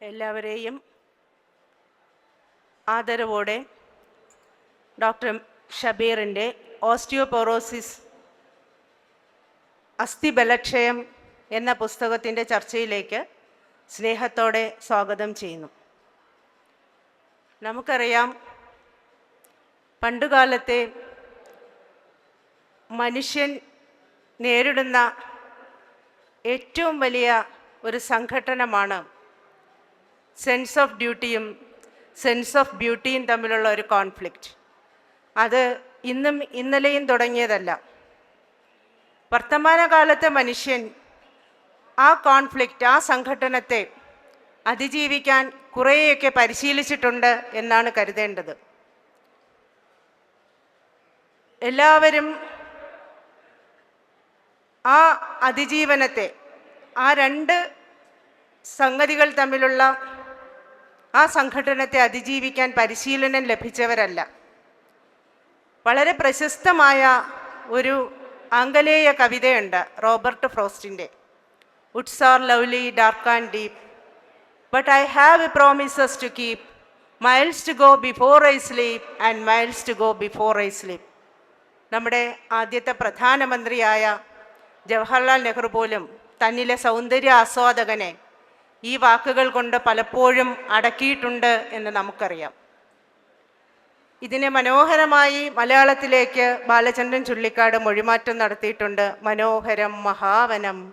എല്ലാവരെയും ആദരവോടെ doctor ഷബീറിന്റെ osteoporosis അസ്ഥിബലക്ഷയം എന്ന പുസ്തകത്തിന്റെ ചർച്ചയിലേക്ക് സ്നേഹത്തോടെ സ്വാഗതം ചെയ്യുന്നു. നമുക്കറിയാം പണ്ടുകാലത്തെ മനുഷ്യൻ നേരിടുന്ന ഏറ്റവും വലിയ ഒരു സംഘട്ടനമാണ് സെൻസ് ഓഫ് ഡ്യൂട്ടിയും സെൻസ് ഓഫ് ബ്യൂട്ടിയും തമ്മിലുള്ള ഒരു കോൺഫ്ലിക്റ്റ് അത് ഇന്നും ഇന്നലെയും തുടങ്ങിയതല്ല. വർത്തമാനകാലത്തെ മനുഷ്യൻ ആ കോൺഫ്ലിക്റ്റ് ആ സംഘട്ടനത്തെ അതിജീവിക്കാൻ കുറേയൊക്കെ പരിശീലിച്ചിട്ടുണ്ട് എന്നാണ് കരുതേണ്ടത്. എല്ലാവരും ആ അതിജീവനത്തെ ആ രണ്ട് സംഗതികൾ തമ്മിലുള്ള ആ സംഘടനത്തെ അതിജീവിക്കാൻ പരിശീലനം ലഭിച്ചവരല്ല. വളരെ പ്രശസ്തമായ ഒരു ആംഗലേയ കവിതയുണ്ട് Robert ഫ്രോസ്റ്റിന്റെ. Woods are lovely dark and deep but I have a promises to keep miles to go before I sleep and miles to go before I sleep നമ്മുടെ ആദ്യത്തെ പ്രധാനമന്ത്രിയായ ജവഹർലാൽ നെഹ്റു പോലും തന്നിലെ സൗന്ദര്യ ആസ്വാദകനെ ഈ വാക്കുകൾ കൊണ്ട് പലപ്പോഴും അടക്കിയിട്ടുണ്ട് എന്ന് നമുക്കറിയാം. ഇതിനെ മനോഹരമായി മലയാളത്തിലേക്ക് ബാലചന്ദ്രൻ ചുള്ളിക്കാട് മൊഴിമാറ്റം നടത്തിയിട്ടുണ്ട്. മനോഹരം മഹാവനം.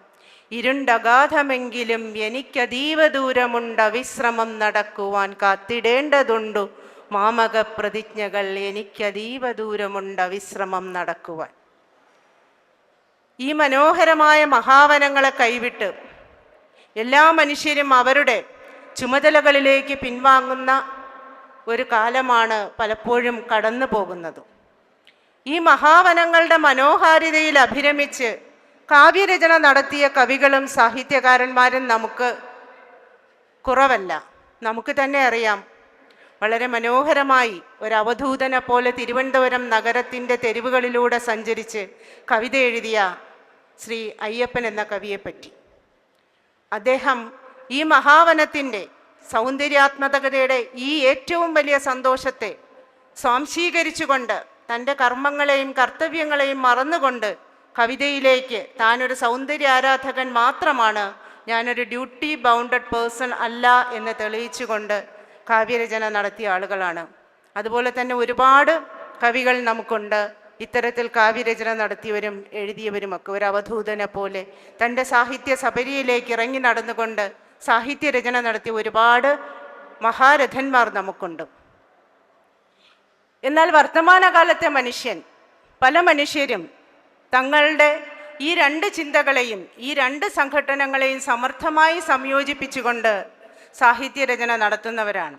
ഇരുണ്ടഗാധമെങ്കിലും എനിക്കതീവ ദൂരമുണ്ട്. അവിശ്രമം നടക്കുവാൻ കാത്തിടേണ്ടതുണ്ടു. മാമക പ്രതിജ്ഞകൾ എനിക്കതീവ ദൂരമുണ്ട്. അവിശ്രമം നടക്കുവാൻ. ഈ മനോഹരമായ മഹാവനങ്ങളെ കൈവിട്ട് എല്ലാ മനുഷ്യരും അവരുടെ ചുമതലകളിലേക്ക് പിൻവാങ്ങുന്ന ഒരു കാലമാണ് പലപ്പോഴും കടന്നു പോകുന്നത്. ഈ മഹാവനങ്ങളുടെ മനോഹാരിതയിൽ അഭിരമിച്ച് കാവ്യരചന നടത്തിയ കവികളും സാഹിത്യകാരന്മാരും നമുക്ക് കുറവല്ല. നമുക്ക് തന്നെ അറിയാം. വളരെ മനോഹരമായി ഒരു അവധൂതനെ പോലെ തിരുവനന്തപുരം നഗരത്തിന്റെ തെരുവുകളിലൂടെ സഞ്ചരിച്ച് കവിത എഴുതിയ ശ്രീ അയ്യപ്പൻ എന്ന കവിയെപ്പറ്റി. അദ്ദേഹം ഈ മഹാവനത്തിന്റെ സൗന്ദര്യാത്മകതയുടെ ഈ ഏറ്റവും വലിയ സന്തോഷത്തെ സ്വാംശീകരിച്ചുകൊണ്ട് തന്റെ കർമ്മങ്ങളെയും കർത്തവ്യങ്ങളെയും മറന്നുകൊണ്ട് കവിതയിലേക്ക് താനൊരു സൗന്ദര്യ ആരാധകൻ മാത്രമാണ് ഞാനൊരു ഡ്യൂട്ടി ബൗണ്ടഡ് പേഴ്സൺ അല്ല എന്ന് തെളിയിച്ചുകൊണ്ട് കാവ്യരചന നടത്തിയ ആളുകളാണ്. അതുപോലെ തന്നെ ഒരുപാട് കവികൾ നമുക്കുണ്ട്. ഇത്തരത്തിൽ കാവ്യരചന നടത്തിയവരും എഴുതിയവരുമൊക്കെ ഒരു അവധൂതനെ പോലെ തന്റെ സാഹിത്യ സബരിയിലേക്ക് ഇറങ്ങി നടന്നുകൊണ്ട് സാഹിത്യരചന നടത്തിയ ഒരുപാട് മഹാരഥന്മാർ നമുക്കുണ്ട്. എന്നാൽ വർത്തമാനകാലത്തെ മനുഷ്യൻ പല മനുഷ്യരും തങ്ങളുടെ ഈ രണ്ട് ചിന്തകളെയും ഈ രണ്ട് സംഘടനകളെയും സമർത്ഥമായി സംയോജിപ്പിച്ചുകൊണ്ട് സാഹിത്യരചന നടത്തുന്നവരാണ്.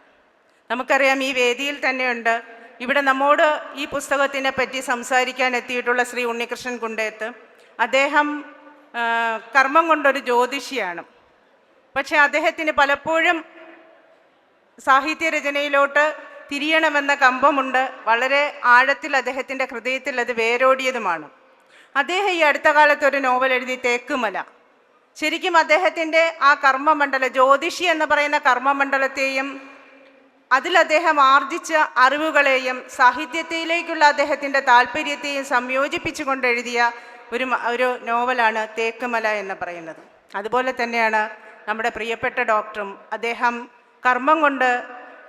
നമുക്കറിയാം ഈ വേദിയിൽ തന്നെയുണ്ട് ഇവിടെ നമ്മോട് ഈ പുസ്തകത്തിനെ പറ്റി സംസാരിക്കാൻ എത്തിയിട്ടുള്ള ശ്രീ ഉണ്ണികൃഷ്ണൻ കുണ്ടേത്ത്. അദ്ദേഹം കർമ്മം കൊണ്ടൊരു ജ്യോതിഷിയാണ്. പക്ഷെ അദ്ദേഹത്തിന് പലപ്പോഴും സാഹിത്യരചനയിലോട്ട് തിരിയണമെന്ന കമ്പമുണ്ട്. വളരെ ആഴത്തിൽ അദ്ദേഹത്തിന്റെ ഹൃദയത്തിൽ അത് വേരോടിയതുമാണ്. അദ്ദേഹം ഈ അടുത്ത കാലത്ത് ഒരു നോവൽ എഴുതി തേക്കുമല. ശരിക്കും അദ്ദേഹത്തിന്റെ ആ കർമ്മമണ്ഡല ജ്യോതിഷി എന്ന് പറയുന്ന കർമ്മമണ്ഡലത്തെയും അതിൽ അദ്ദേഹം ആർജിച്ച അറിവുകളെയും സാഹിത്യത്തിലേക്കുള്ള അദ്ദേഹത്തിന്റെ താല്പര്യത്തെയും സംയോജിപ്പിച്ചുകൊണ്ട് എഴുതിയ ഒരു ഒരു നോവലാണ് തേക്കുമല എന്ന് പറയുന്നത്. അതുപോലെ തന്നെയാണ് നമ്മുടെ പ്രിയപ്പെട്ട ഡോക്ടറും അദ്ദേഹം കർമ്മം കൊണ്ട്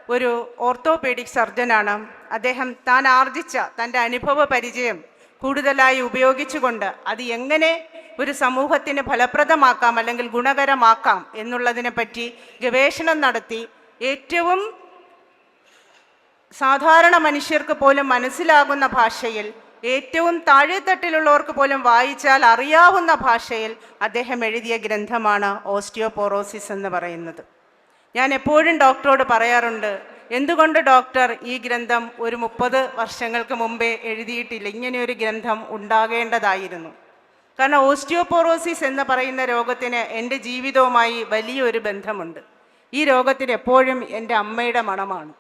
ഒരു ഓർത്തോപീഡിക് സർജനാണ്. അദ്ദേഹം താൻ ആർജിച്ച തന്റെ അനുഭവ പരിചയം കൂടുതലായി ഉപയോഗിച്ചുകൊണ്ട് അത് എങ്ങനെ ഒരു സമൂഹത്തിന് ഫലപ്രദമാക്കാം അല്ലെങ്കിൽ ഗുണകരമാക്കാം എന്നുള്ളതിനെപ്പറ്റി ഗവേഷണം നടത്തി ഏറ്റവും സാധാരണ മനുഷ്യർക്ക് പോലും മനസ്സിലാകുന്ന ഭാഷയിൽ ഏറ്റവും താഴെത്തട്ടിലുള്ളവർക്ക് പോലും വായിച്ചാൽ അറിയാവുന്ന ഭാഷയിൽ അദ്ദേഹം എഴുതിയ ഗ്രന്ഥമാണ് ഓസ്റ്റിയോപോറോസിസ് എന്ന് പറയുന്നത്. ഞാൻ എപ്പോഴും ഡോക്ടറോട് പറയാറുണ്ട് എന്തുകൊണ്ട് ഡോക്ടർ ഈ ഗ്രന്ഥം ഒരു മുപ്പത് വർഷങ്ങൾക്ക് മുമ്പേ എഴുതിയിട്ടില്ല? ഇങ്ങനെയൊരു ഗ്രന്ഥം ഉണ്ടാകേണ്ടതായിരുന്നു. കാരണം ഓസ്റ്റിയോപോറോസിസ് എന്ന് പറയുന്ന രോഗത്തിന് എന്റെ ജീവിതവുമായി വലിയൊരു ബന്ധമുണ്ട്. ഈ രോഗത്തിന് എപ്പോഴും എന്റെ അമ്മയുടെ മണമാണ്.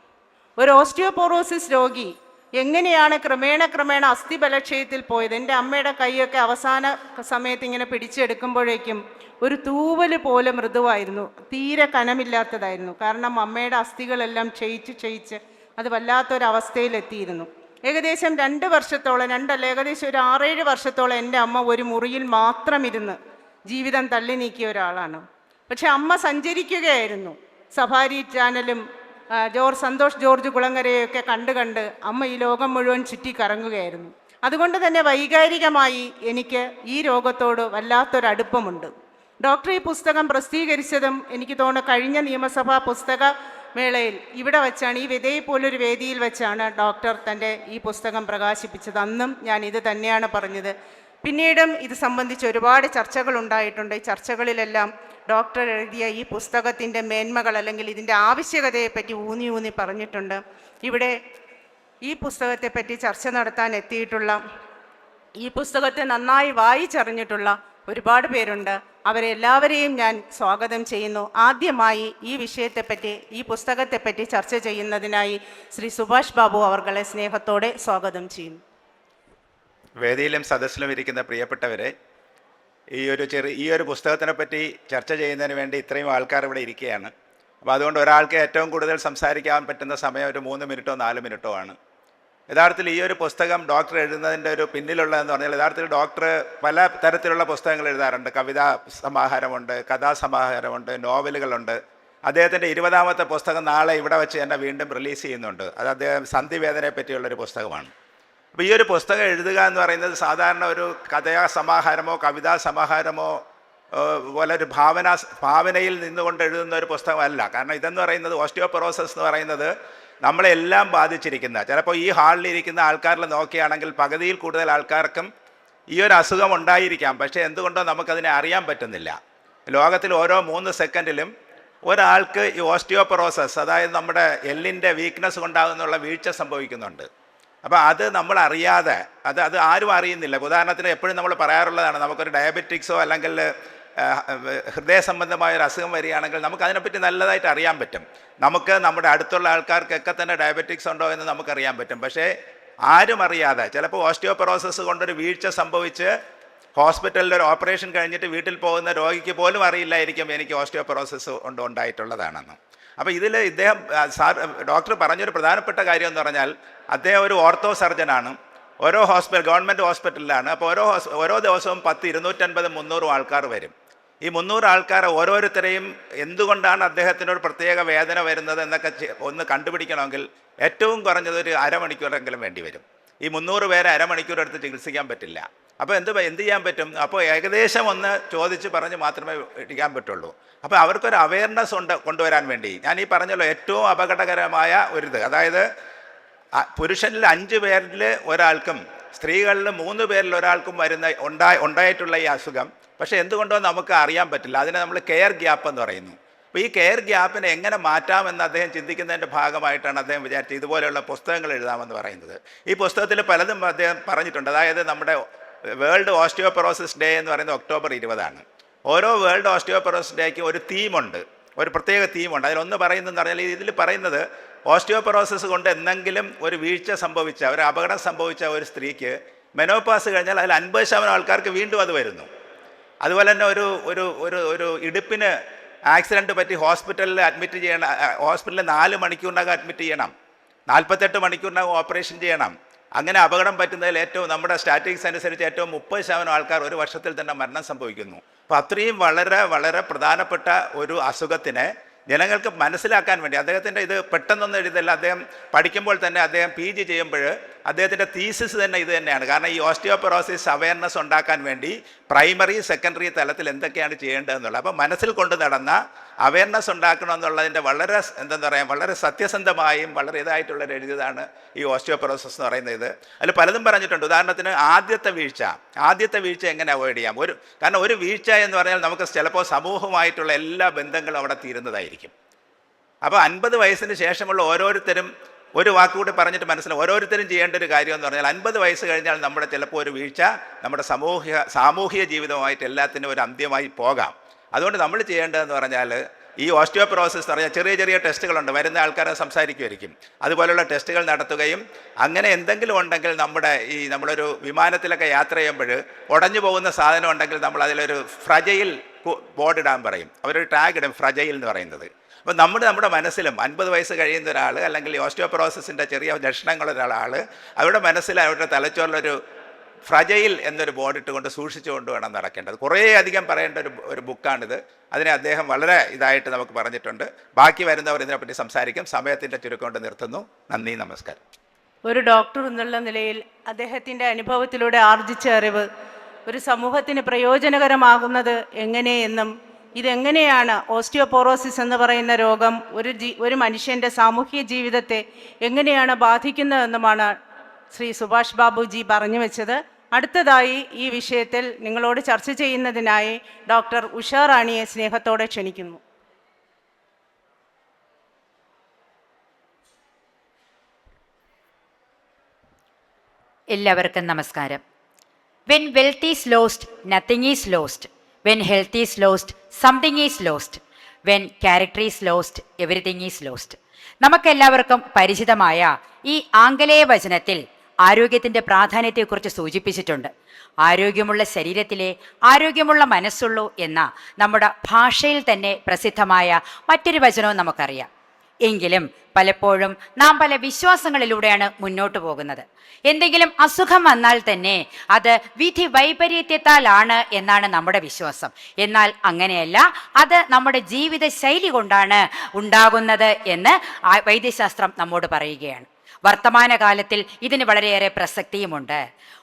ഒരു ഓസ്റ്റിയോപോറോസിസ് രോഗി എങ്ങനെയാണ് ക്രമേണ ക്രമേണ അസ്ഥി ബലക്ഷയത്തിൽ പോയത്? എന്റെ അമ്മയുടെ കൈയൊക്കെ അവസാന സമയത്ത് ഇങ്ങനെ പിടിച്ചെടുക്കുമ്പോഴേക്കും ഒരു തൂവൽ പോലെ മൃദുവായിരുന്നു. തീരെ കനമില്ലാത്തതായിരുന്നു. കാരണം അമ്മയുടെ അസ്ഥികളെല്ലാം ക്ഷയിച്ച് ക്ഷയിച്ച് അത് വല്ലാത്തൊരവസ്ഥയിലെത്തിയിരുന്നു. ഏകദേശം രണ്ട് വർഷത്തോളം രണ്ടല്ല ഏകദേശം ഒരു ആറേഴ് വർഷത്തോളം എന്റെ അമ്മ ഒരു മുറിയിൽ മാത്രം ഇരുന്ന് ജീവിതം തള്ളി നീക്കിയ ഒരാളാണ്. പക്ഷെ അമ്മ സഞ്ചരിക്കുകയായിരുന്നു. സഫാരി ചാനലും ജോർജ് സന്തോഷ് ജോർജ് കുളങ്ങരയൊക്കെ കണ്ട് കണ്ട് അമ്മ ഈ ലോകം മുഴുവൻ ചുറ്റിക്കറങ്ങുകയായിരുന്നു. അതുകൊണ്ട് തന്നെ വൈകാരികമായി എനിക്ക് ഈ രോഗത്തോട് വല്ലാത്തൊരടുപ്പമുണ്ട്. ഡോക്ടർ ഈ പുസ്തകം പ്രസിദ്ധീകരിച്ചതും എനിക്ക് തോന്നുന്നു കഴിഞ്ഞ നിയമസഭാ പുസ്തക മേളയിൽ ഇവിടെ വെച്ചാണ് ഈ വിധേയ പോലൊരു വേദിയിൽ വെച്ചാണ് ഡോക്ടർ തന്റെ ഈ പുസ്തകം പ്രകാശിപ്പിച്ചത്. അന്നും ഞാൻ ഇത് തന്നെയാണ് പറഞ്ഞത്. പിന്നീടും ഇത് സംബന്ധിച്ച് ഒരുപാട് ചർച്ചകൾ ഉണ്ടായിട്ടുണ്ട്. ഈ ചർച്ചകളിലെല്ലാം ഡോക്ടർ എഴുതിയ ഈ പുസ്തകത്തിന്റെ മേന്മകൾ അല്ലെങ്കിൽ ഇതിന്റെ ആവശ്യകതയെപ്പറ്റി ഊന്നി ഊന്നി പറഞ്ഞിട്ടുണ്ട്. ഇവിടെ ഈ പുസ്തകത്തെപ്പറ്റി ചർച്ച നടത്താൻ എത്തിയിട്ടുള്ള ഈ പുസ്തകത്തെ നന്നായി വായിച്ചറിഞ്ഞിട്ടുള്ള ഒരുപാട് പേരുണ്ട്. അവരെ എല്ലാവരെയും ഞാൻ സ്വാഗതം ചെയ്യുന്നു. ആദ്യമായി ഈ വിഷയത്തെപ്പറ്റി ഈ പുസ്തകത്തെപ്പറ്റി ചർച്ച ചെയ്യുന്നതിനായി ശ്രീ സുഭാഷ് ബാബു അവർകളെ സ്നേഹത്തോടെ സ്വാഗതം ചെയ്യുന്നു. വേദിയിലും സദസ്സിലും ഇരിക്കുന്ന പ്രിയപ്പെട്ടവരെ ഈ ഒരു ചെറിയ ഈ ഒരു പുസ്തകത്തിനെ പറ്റി ചർച്ച ചെയ്യുന്നതിന് വേണ്ടി ഇത്രയും ആൾക്കാർ ഇവിടെ ഇരിക്കുകയാണ്. അപ്പോൾ അതുകൊണ്ട് ഒരാൾക്ക് ഏറ്റവും കൂടുതൽ സംസാരിക്കാൻ പറ്റുന്ന സമയം ഒരു മൂന്ന് മിനിറ്റോ നാല് മിനിറ്റോ ആണ്. യഥാർത്ഥത്തിൽ ഈ ഒരു പുസ്തകം ഡോക്ടർ എഴുതുന്നതിന്റെ ഒരു പിന്നിലുള്ളതെന്ന് പറഞ്ഞാൽ യഥാർത്ഥത്തിൽ ഡോക്ടർ പല തരത്തിലുള്ള പുസ്തകങ്ങൾ എഴുതാറുണ്ട്. കവിതാ സമാഹാരമുണ്ട് കഥാസമാഹാരമുണ്ട് നോവലുകളുണ്ട്. അദ്ദേഹത്തിന്റെ ഇരുപതാമത്തെ പുസ്തകം നാളെ ഇവിടെ വെച്ച് തന്നെ വീണ്ടും റിലീസ് ചെയ്യുന്നുണ്ട്. അത് അദ്ദേഹം സന്ധിവേദനയെ പറ്റിയുള്ളൊരു പുസ്തകമാണ്. അപ്പോൾ ഈ ഒരു പുസ്തകം എഴുതുക എന്ന് പറയുന്നത് സാധാരണ ഒരു കഥയാ സമാഹാരമോ കവിതാ സമാഹാരമോ പോലെ ഒരു ഭാവന ഭാവനയിൽ നിന്നുകൊണ്ട് എഴുതുന്ന ഒരു പുസ്തകമല്ല. കാരണം ഇതെന്ന് പറയുന്നത് ഓസ്റ്റിയോപൊറോസസ് എന്ന് പറയുന്നത് നമ്മളെല്ലാം ബാധിച്ചിരിക്കുന്ന ചിലപ്പോൾ ഈ ഹാളിൽ ഇരിക്കുന്ന ആൾക്കാരിൽ നോക്കുകയാണെങ്കിൽ പകുതിയിൽ കൂടുതൽ ആൾക്കാർക്കും ഈ ഒരു അസുഖം ഉണ്ടായിരിക്കാം. പക്ഷേ എന്തുകൊണ്ടോ നമുക്കതിനെ അറിയാൻ പറ്റുന്നില്ല. ലോകത്തിൽ ഓരോ മൂന്ന് സെക്കൻഡിലും ഒരാൾക്ക് ഈ ഓസ്റ്റിയോപ്രോസസ് അതായത് നമ്മുടെ എല്ലിന്റെ വീക്ക്നെസ് കൊണ്ടാകുന്നുള്ള വീഴ്ച സംഭവിക്കുന്നുണ്ട്. അപ്പോൾ അത് നമ്മൾ അറിയാതെ അത് അത് ആരും അറിയുന്നില്ല. ഉദാഹരണത്തിന് എപ്പോഴും നമ്മൾ പറയാറുള്ളതാണ് നമുക്കൊരു ഡയബറ്റിക്സോ അല്ലെങ്കിൽ ഹൃദയ സംബന്ധമായ ഒരു അസുഖം വരികയാണെങ്കിൽ നമുക്ക് അതിനെപ്പറ്റി നല്ലതായിട്ട് അറിയാൻ പറ്റും. നമുക്ക് നമ്മുടെ അടുത്തുള്ള ആൾക്കാർക്കൊക്കെ തന്നെ ഡയബറ്റിക്സ് ഉണ്ടോ എന്ന് നമുക്കറിയാൻ പറ്റും. പക്ഷേ ആരും അറിയാതെ ചിലപ്പോൾ ഓസ്റ്റിയോപെറോസസ് കൊണ്ടൊരു വീഴ്ച സംഭവിച്ച് ഹോസ്പിറ്റലിൽ ഒരു ഓപ്പറേഷൻ കഴിഞ്ഞിട്ട് വീട്ടിൽ പോകുന്ന രോഗിക്ക് പോലും അറിയില്ലായിരിക്കും എനിക്ക് ഓസ്റ്റിയോപെറോസസ് കൊണ്ട് ഉണ്ടായിട്ടുള്ളതാണെന്ന്. അപ്പോൾ ഇതിൽ ഇദ്ദേഹം സാർ ഡോക്ടർ പറഞ്ഞൊരു പ്രധാനപ്പെട്ട കാര്യം എന്ന് പറഞ്ഞാൽ അദ്ദേഹം ഒരു ഓർത്തോ സർജനാണ്. ഓരോ ഹോസ്പിറ്റൽ ഗവൺമെന്റ് ഹോസ്പിറ്റലിലാണ്. അപ്പോൾ ഓരോ ഓരോ ദിവസവും പത്ത് ഇരുന്നൂറ്റൻപത് മുന്നൂറും ആൾക്കാർ വരും. ഈ മുന്നൂറ് ആൾക്കാരെ ഓരോരുത്തരെയും എന്തുകൊണ്ടാണ് അദ്ദേഹത്തിനൊരു പ്രത്യേക വേദന വരുന്നത് എന്നൊക്കെ ഒന്ന് കണ്ടുപിടിക്കണമെങ്കിൽ ഏറ്റവും കുറഞ്ഞത് ഒരു അരമണിക്കൂറെങ്കിലും വേണ്ടി വരും. ഈ മുന്നൂറ് പേരെ അരമണിക്കൂർ എടുത്ത് ചികിത്സിക്കാൻ പറ്റില്ല. അപ്പോൾ എന്ത് എന്ത് ചെയ്യാൻ പറ്റും? അപ്പോൾ ഏകദേശം ഒന്ന് ചോദിച്ച് പറഞ്ഞ് മാത്രമേ ഇടിക്കാൻ പറ്റുള്ളൂ. അപ്പോൾ അവർക്കൊരു അവയർനെസ് ഉണ്ട് കൊണ്ടുവരാൻ വേണ്ടി. ഞാൻ ഈ പറഞ്ഞല്ലോ ഏറ്റവും അപകടകരമായ ഒരിത്. അതായത് പുരുഷനിൽ അഞ്ച് പേരിൽ ഒരാൾക്കും സ്ത്രീകളിൽ മൂന്ന് പേരിൽ ഒരാൾക്കും വരുന്ന ഉണ്ടായി ഉണ്ടായിട്ടുള്ള ഈ അസുഖം. പക്ഷേ എന്തുകൊണ്ടോ നമുക്ക് അറിയാൻ പറ്റില്ല. അതിനെ നമ്മൾ കെയർ ഗ്യാപ്പ് എന്ന് പറയുന്നു. അപ്പോൾ ഈ കെയർ ഗ്യാപ്പിനെ എങ്ങനെ മാറ്റാമെന്ന് അദ്ദേഹം ചിന്തിക്കുന്നതിന്റെ ഭാഗമായിട്ടാണ് അദ്ദേഹം വിചാരിച്ചത്. ഇതുപോലെയുള്ള പുസ്തകങ്ങൾ എഴുതാമെന്ന് പറയുന്നത്. ഈ പുസ്തകത്തിൽ പലതും അദ്ദേഹം പറഞ്ഞിട്ടുണ്ട്. അതായത് നമ്മുടെ വേൾഡ് ഓസ്റ്റിയോപെറോസിസ് ഡേ എന്ന് പറയുന്നത് ഒക്ടോബർ ഇരുപതാണ്. ഓരോ വേൾഡ് ഓസ്റ്റിയോപെറോസിസ് ഡേക്ക് ഒരു തീമുണ്ട്. ഒരു പ്രത്യേക തീമുണ്ട്. അതിലൊന്ന് പറയുന്നതെന്ന് പറഞ്ഞാൽ ഇതിൽ പറയുന്നത് ഓസ്റ്റിയോപെറോസിസ് കൊണ്ട് എന്തെങ്കിലും ഒരു വീഴ്ച സംഭവിച്ച ഒരു അപകടം സംഭവിച്ച ഒരു സ്ത്രീക്ക് മെനോപാസ് കഴിഞ്ഞാൽ അതിൽ അൻപത് ശതമാനം ആൾക്കാർക്ക് വീണ്ടും അത് വരുന്നു. അതുപോലെ തന്നെ ഒരു ഒരു ഒരു ഒരു ഇടുപ്പിന് ആക്സിഡന്റ് പറ്റി ഹോസ്പിറ്റലിൽ അഡ്മിറ്റ് ചെയ്യണം. ഹോസ്പിറ്റലിൽ നാല് മണിക്കൂറിനകം അഡ്മിറ്റ് ചെയ്യണം. നാൽപ്പത്തെട്ട് മണിക്കൂറിനകം ഓപ്പറേഷൻ ചെയ്യണം. അങ്ങനെ അപകടം പറ്റുന്നതിൽ ഏറ്റവും നമ്മുടെ സ്റ്റാറ്റിക്സ് അനുസരിച്ച് ഏറ്റവും മുപ്പത് ശതമാനം ആൾക്കാർ ഒരു വർഷത്തിൽ തന്നെ മരണം സംഭവിക്കുന്നു. അപ്പോൾ അത്രയും വളരെ വളരെ പ്രധാനപ്പെട്ട ഒരു അസുഖത്തിനെ ജനങ്ങൾക്ക് മനസ്സിലാക്കാൻ വേണ്ടി അദ്ദേഹത്തിന്റെ ഇത് പെട്ടെന്നൊന്നും എഴുതല്ല. അദ്ദേഹം പഠിക്കുമ്പോൾ തന്നെ അദ്ദേഹം പി ജി ചെയ്യുമ്പോൾ അദ്ദേഹത്തിന്റെ തീസിസ് തന്നെ ഇത് തന്നെയാണ്. കാരണം ഈ ഓസ്റ്റിയോപെറോസിസ് അവയർനെസ് ഉണ്ടാക്കാൻ വേണ്ടി പ്രൈമറി സെക്കൻഡറി തലത്തിൽ എന്തൊക്കെയാണ് ചെയ്യേണ്ടതെന്നുള്ളത്. അപ്പോൾ മനസ്സിൽ കൊണ്ട് നടന്ന അവയർനെസ് ഉണ്ടാക്കണമെന്നുള്ളതിന്റെ വളരെ എന്താ പറയുക വളരെ സത്യസന്ധമായും വളരെ ഇതായിട്ടുള്ള ഒരു ഈ ഓസ്റ്റിയോപെറോസിസ് എന്ന് പറയുന്നത് ഇത്. അതിൽ പലതും പറഞ്ഞിട്ടുണ്ട്. ഉദാഹരണത്തിന് ആദ്യത്തെ വീഴ്ച. ആദ്യത്തെ വീഴ്ച എങ്ങനെ അവോയ്ഡ് ചെയ്യാം? ഒരു കാരണം ഒരു വീഴ്ച എന്ന് പറഞ്ഞാൽ നമുക്ക് ചിലപ്പോൾ സമൂഹമായിട്ടുള്ള എല്ലാ ബന്ധങ്ങളും അവിടെ തീരുന്നതായിരിക്കും. അപ്പോൾ അൻപത് വയസ്സിന് ശേഷമുള്ള ഓരോരുത്തരും ഒരു വാക്കുകൂടി പറഞ്ഞിട്ട് മനസ്സിലാവും ഓരോരുത്തരും ചെയ്യേണ്ട ഒരു കാര്യം എന്ന് പറഞ്ഞാൽ അൻപത് വയസ്സ് കഴിഞ്ഞാൽ നമ്മുടെ ചിലപ്പോൾ ഒരു വീഴ്ച നമ്മുടെ സാമൂഹിക സാമൂഹിക ജീവിതമായിട്ട് എല്ലാത്തിനും ഒരു അന്ത്യമായി പോകാം. അതുകൊണ്ട് നമ്മൾ ചെയ്യേണ്ടതെന്ന് പറഞ്ഞാൽ ഈ ഓസ്റ്റിയോപ്രോസസ് എന്ന് പറഞ്ഞാൽ ചെറിയ ചെറിയ ടെസ്റ്റുകളുണ്ട് വരുന്ന ആൾക്കാരെ സംസാരിക്കുമായിരിക്കും. അതുപോലെയുള്ള ടെസ്റ്റുകൾ നടത്തുകയും അങ്ങനെ എന്തെങ്കിലും ഉണ്ടെങ്കിൽ നമ്മുടെ ഈ നമ്മളൊരു വിമാനത്തിലൊക്കെ യാത്ര ചെയ്യുമ്പോൾ ഉടഞ്ഞു പോകുന്ന സാധനം ഉണ്ടെങ്കിൽ നമ്മൾ അതിലൊരു ഫ്രജയിൽ ബോർഡ് ഇടാൻ പറയും. അവരൊരു ടാഗ് ഇടും ഫ്രജയിൽ എന്ന് പറയുന്നത്. അപ്പോൾ നമ്മുടെ നമ്മുടെ മനസ്സിലും അൻപത് വയസ്സ് കഴിയുന്ന ഒരാൾ അല്ലെങ്കിൽ ഓസ്റ്റിയോപ്രോസസിന്റെ ചെറിയ ലക്ഷണങ്ങൾ ഒരാൾ അവരുടെ മനസ്സിൽ അവരുടെ തലച്ചോറിലൊരു ഫ്രജയിൽ എന്നൊരു ബോർഡ് ഇട്ടുകൊണ്ട് സൂക്ഷിച്ചുകൊണ്ട് വേണം നടക്കേണ്ടത്. കുറേ അധികം പറയേണ്ട ഒരു ഒരു ബുക്കാണിത്. അതിനെ അദ്ദേഹം വളരെ ഇതായിട്ട് നമുക്ക് പറഞ്ഞിട്ടുണ്ട്. ബാക്കി വരുന്നവർ ഇതിനെപ്പറ്റി സംസാരിക്കും. സമയത്തിന്റെ ചുരുക്കം കൊണ്ട് നിർത്തുന്നു. നന്ദി നമസ്കാരം. ഒരു ഡോക്ടർ എന്നുള്ള നിലയിൽ അദ്ദേഹത്തിന്റെ അനുഭവത്തിലൂടെ ആർജിച്ച അറിവ് ഒരു സമൂഹത്തിന് പ്രയോജനകരമാകുന്നത് എങ്ങനെയെന്നും ഇതെങ്ങനെയാണ് ഓസ്റ്റിയോപോറോസിസ് എന്ന് പറയുന്ന രോഗം ഒരു ജീ ഒരു മനുഷ്യന്റെ സാമൂഹ്യ ജീവിതത്തെ എങ്ങനെയാണ് ബാധിക്കുന്നതെന്നുമാണ് ശ്രീ സുഭാഷ് ബാബുജി പറഞ്ഞു വെച്ചത്. അടുത്തതായി ഈ വിഷയത്തിൽ നിങ്ങളോട് ചർച്ച ചെയ്യുന്നതിനായി ഡോക്ടർ ഉഷാ റാണിയെ സ്നേഹത്തോടെ ക്ഷണിക്കുന്നു. എല്ലാവർക്കും നമസ്കാരം. When wealth is lost nothing is lost when health is lost something is lost when character is lost everything is lost നമുക്കെല്ലാവർക്കും പരിചിതമായ ഈ ആംഗലേയ വചനത്തിൽ ആരോഗ്യത്തിന്റെ പ്രാധാന്യത്തെക്കുറിച്ച് സൂചിപ്പിച്ചിട്ടുണ്ട്. ആരോഗ്യമുള്ള ശരീരത്തിലെ ആരോഗ്യമുള്ള മനസ്സുള്ളൂ എന്ന നമ്മുടെ ഭാഷയിൽ തന്നെ പ്രസിദ്ധമായ മറ്റൊരു വചനവും നമുക്കറിയാം. എങ്കിലും പലപ്പോഴും നാം പല വിശ്വാസങ്ങളിലൂടെയാണ് മുന്നോട്ട് പോകുന്നത്. എന്തെങ്കിലും അസുഖം വന്നാൽ തന്നെ അത് വിധി വൈപരീത്യത്താലാണ് എന്നാണ് നമ്മുടെ വിശ്വാസം. എന്നാൽ അങ്ങനെയല്ല അത് നമ്മുടെ ജീവിത ശൈലി കൊണ്ടാണ് ഉണ്ടാകുന്നത് എന്ന് വൈദ്യശാസ്ത്രം നമ്മോട് പറയുകയാണ്. വർത്തമാനകാലത്തിൽ ഇതിന് വളരെയേറെ പ്രസക്തിയുമുണ്ട്.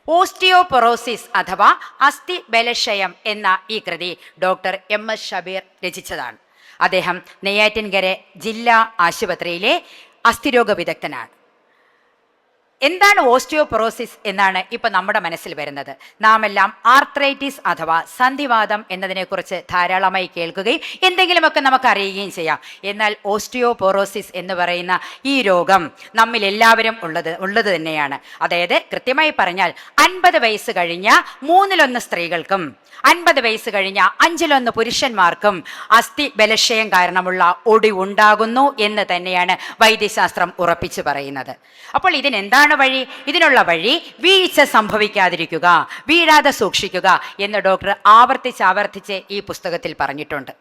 ഓസ്റ്റിയോപൊറോസിസ് അഥവാ അസ്ഥി ബലക്ഷയം എന്ന ഈ കൃതി ഡോക്ടർ എം എസ് ഷബീർ രചിച്ചതാണ്. അദ്ദേഹം നെയ്യാറ്റിൻകര ജില്ലാ ആശുപത്രിയിലെ അസ്ഥിരോഗ വിദഗ്ധനാണ്. എന്താണ് ഓസ്റ്റിയോപൊറോസിസ് എന്നാണ് ഇപ്പൊ നമ്മുടെ മനസ്സിൽ വരുന്നത്. നാം എല്ലാം ആർത്രൈറ്റിസ് അഥവാ സന്ധിവാദം എന്നതിനെക്കുറിച്ച് ധാരാളമായി കേൾക്കുകയും എന്തെങ്കിലുമൊക്കെ നമുക്ക് അറിയുകയും ചെയ്യാം. എന്നാൽ ഓസ്റ്റിയോപൊറോസിസ് എന്ന് പറയുന്ന ഈ രോഗം നമ്മിൽ എല്ലാവരും ഉള്ളത് ഉള്ളത് തന്നെയാണ്. അതായത് കൃത്യമായി പറഞ്ഞാൽ അൻപത് വയസ്സ് കഴിഞ്ഞ മൂന്നിലൊന്ന് സ്ത്രീകൾക്കും അൻപത് വയസ്സ് കഴിഞ്ഞ അഞ്ചിലൊന്ന് പുരുഷന്മാർക്കും അസ്ഥി ബലക്ഷയം കാരണമുള്ള ഒടിവുണ്ടാകുന്നു എന്ന് തന്നെയാണ് വൈദ്യശാസ്ത്രം ഉറപ്പിച്ചു പറയുന്നത്. അപ്പോൾ ഇതിനെന്താണ് വഴി ഇതിനുള്ള വഴി വീഴ്ച സംഭവിക്കാതിരിക്കുക വീഴാതെ സൂക്ഷിക്കുക എന്ന് ഡോക്ടർ ആവർത്തിച്ച് ആവർത്തിച്ച് ഈ പുസ്തകത്തിൽ പറഞ്ഞിട്ടുണ്ട്.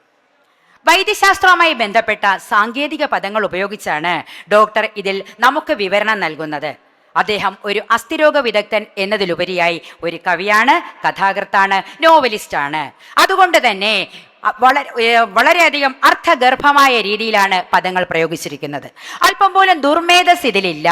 വൈദ്യശാസ്ത്രവുമായി ബന്ധപ്പെട്ട സാങ്കേതിക പദങ്ങൾ ഉപയോഗിച്ചാണ് ഡോക്ടർ ഇതിൽ നമുക്ക് വിവരണം നൽകുന്നത്. അദ്ദേഹം ഒരു അസ്ഥിരോഗ വിദഗ്ധൻ എന്നതിലുപരിയായി ഒരു കവിയാണ് കഥാകൃത്താണ് നോവലിസ്റ്റാണ്. അതുകൊണ്ട് തന്നെ വളരെ വളരെയധികം അർത്ഥഗർഭമായ രീതിയിലാണ് പദങ്ങൾ പ്രയോഗിച്ചിരിക്കുന്നത്. അല്പം പോലും ദുർമേധസ് ഇതിലില്ല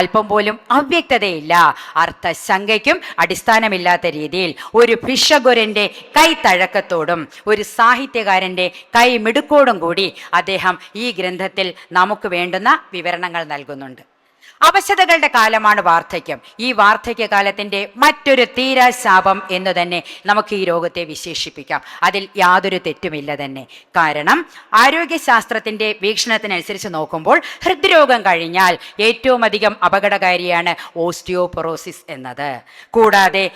അല്പം പോലും അവ്യക്തതയില്ല. അർത്ഥശങ്കയ്ക്കും അടിസ്ഥാനമില്ലാത്ത രീതിയിൽ ഒരു ഭിഷഗുരന്റെ കൈത്തഴക്കത്തോടും ഒരു സാഹിത്യകാരന്റെ കൈമിടുക്കോടും കൂടി അദ്ദേഹം ഈ ഗ്രന്ഥത്തിൽ നമുക്ക് വേണ്ടുന്ന വിവരണങ്ങൾ നൽകുന്നുണ്ട്. അവശതകളുടെ കാലമാണ് വാർദ്ധക്യം. ഈ വാർദ്ധക്യ കാലത്തിന്റെ മറ്റൊരു തീരാശാപം എന്ന് തന്നെ നമുക്ക് ഈ രോഗത്തെ വിശേഷിപ്പിക്കാം. അതിൽ യാതൊരു തെറ്റുമില്ല തന്നെ. കാരണം ആരോഗ്യശാസ്ത്രത്തിന്റെ വീക്ഷണത്തിനനുസരിച്ച് നോക്കുമ്പോൾ ഹൃദ്രോഗം കഴിഞ്ഞാൽ ഏറ്റവും അധികം അപകടകാരിയാണ് ഓസ്റ്റിയോപൊറോസിസ് എന്നത്. കൂടാതെ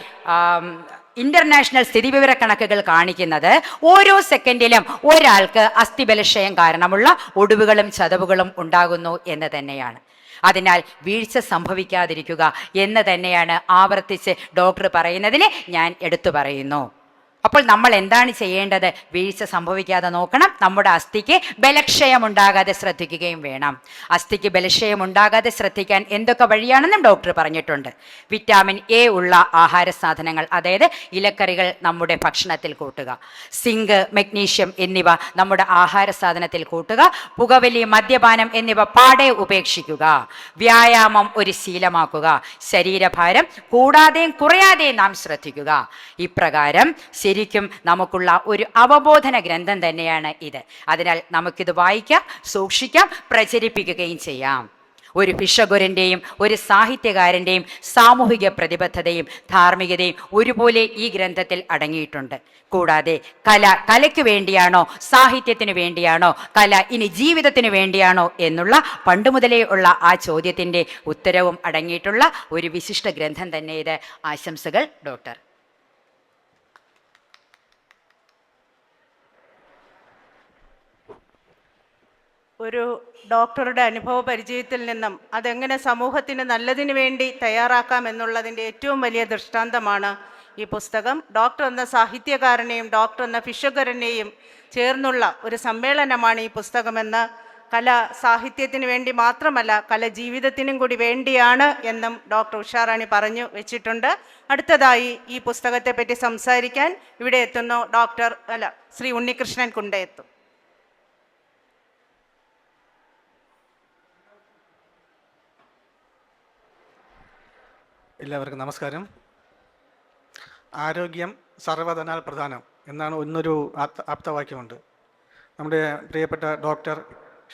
ഇന്റർനാഷണൽ സ്ഥിതിവിവര കണക്കുകൾ കാണിക്കുന്നത് ഓരോ സെക്കൻഡിലും ഒരാൾക്ക് അസ്ഥിബലക്ഷയം കാരണമുള്ള ഒടിവുകളും ചതവുകളും ഉണ്ടാകുന്നു എന്ന് തന്നെയാണ്. അതിനാൽ വീഴ്ച സംഭവിക്കാതിരിക്കുക എന്ന് തന്നെയാണ് ആവർത്തിച്ച് ഡോക്ടർ പറയുന്നതിന് ഞാൻ എടുത്തു പറയുന്നു. അപ്പോൾ നമ്മൾ എന്താണ് ചെയ്യേണ്ടത്? വീഴ്ച സംഭവിക്കാതെ നോക്കണം. നമ്മുടെ അസ്ഥിക്ക് ബലക്ഷയം ഉണ്ടാകാതെ ശ്രദ്ധിക്കുകയും വേണം. അസ്ഥിക്ക് ബലക്ഷയം ഉണ്ടാകാതെ ശ്രദ്ധിക്കാൻ എന്തൊക്കെ വഴിയാണെന്നും ഡോക്ടർ പറഞ്ഞിട്ടുണ്ട്. വിറ്റാമിൻ എ ഉള്ള ആഹാര സാധനങ്ങൾ അതായത് ഇലക്കറികൾ നമ്മുടെ ഭക്ഷണത്തിൽ കൂട്ടുക. സിങ്ക് മഗ്നീഷ്യം എന്നിവ നമ്മുടെ ആഹാര സാധനത്തിൽ കൂട്ടുക. പുകവലി മദ്യപാനം എന്നിവ പാടെ ഉപേക്ഷിക്കുക. വ്യായാമം ഒരു ശീലമാക്കുക. ശരീരഭാരം കൂടാതെയും കുറയാതെയും നാം ശ്രദ്ധിക്കുക. ഇപ്രകാരം ശരിക്കും നമുക്കുള്ള ഒരു അവബോധന ഗ്രന്ഥം തന്നെയാണ് ഇത്. അതിനാൽ നമുക്കിത് വായിക്കാം സൂക്ഷിക്കാം പ്രചരിപ്പിക്കുകയും ചെയ്യാം. ഒരു ഭിഷഗുരന്റെയും ഒരു സാഹിത്യകാരന്റെയും സാമൂഹിക പ്രതിബദ്ധതയും ധാർമ്മികതയും ഒരുപോലെ ഈ ഗ്രന്ഥത്തിൽ അടങ്ങിയിട്ടുണ്ട്. കൂടാതെ കല കലയ്ക്ക് വേണ്ടിയാണോ സാഹിത്യത്തിന് വേണ്ടിയാണോ കല ഇനി ജീവിതത്തിന് വേണ്ടിയാണോ എന്നുള്ള പണ്ട് മുതലേ ഉള്ള ആ ചോദ്യത്തിന്റെ ഉത്തരവും അടങ്ങിയിട്ടുള്ള ഒരു വിശിഷ്ട ഗ്രന്ഥം തന്നെ ഇത്. ആശംസകൾ ഡോക്ടർ. ഒരു ഡോക്ടറുടെ അനുഭവ പരിചയത്തിൽ നിന്നും അതെങ്ങനെ സമൂഹത്തിന് നല്ലതിന് വേണ്ടി തയ്യാറാക്കാം എന്നുള്ളതിന്റെ ഏറ്റവും വലിയ ദൃഷ്ടാന്തമാണ് ഈ പുസ്തകം. ഡോക്ടർ എന്ന സാഹിത്യകാരനെയും ഡോക്ടർ എന്ന ഫിഷകരനെയും ചേർന്നുള്ള ഒരു സമ്മേളനമാണ് ഈ പുസ്തകമെന്ന് കല സാഹിത്യത്തിന് വേണ്ടി മാത്രമല്ല കല ജീവിതത്തിനും കൂടി വേണ്ടിയാണ് എന്നും ഡോക്ടർ ഉഷാറാണി പറഞ്ഞു വെച്ചിട്ടുണ്ട്. അടുത്തതായി ഈ പുസ്തകത്തെ പറ്റി സംസാരിക്കാൻ ഇവിടെ എത്തുന്നു ഡോക്ടർ അല്ല ശ്രീ ഉണ്ണികൃഷ്ണൻ കുണ്ടയെത്തും. എല്ലാവർക്കും നമസ്കാരം. ആരോഗ്യം സർവധനാൽ പ്രധാനം എന്നാണ് ഒന്നൊരു ആപ്ത ആപ്തവാക്യമുണ്ട്. നമ്മുടെ പ്രിയപ്പെട്ട ഡോക്ടർ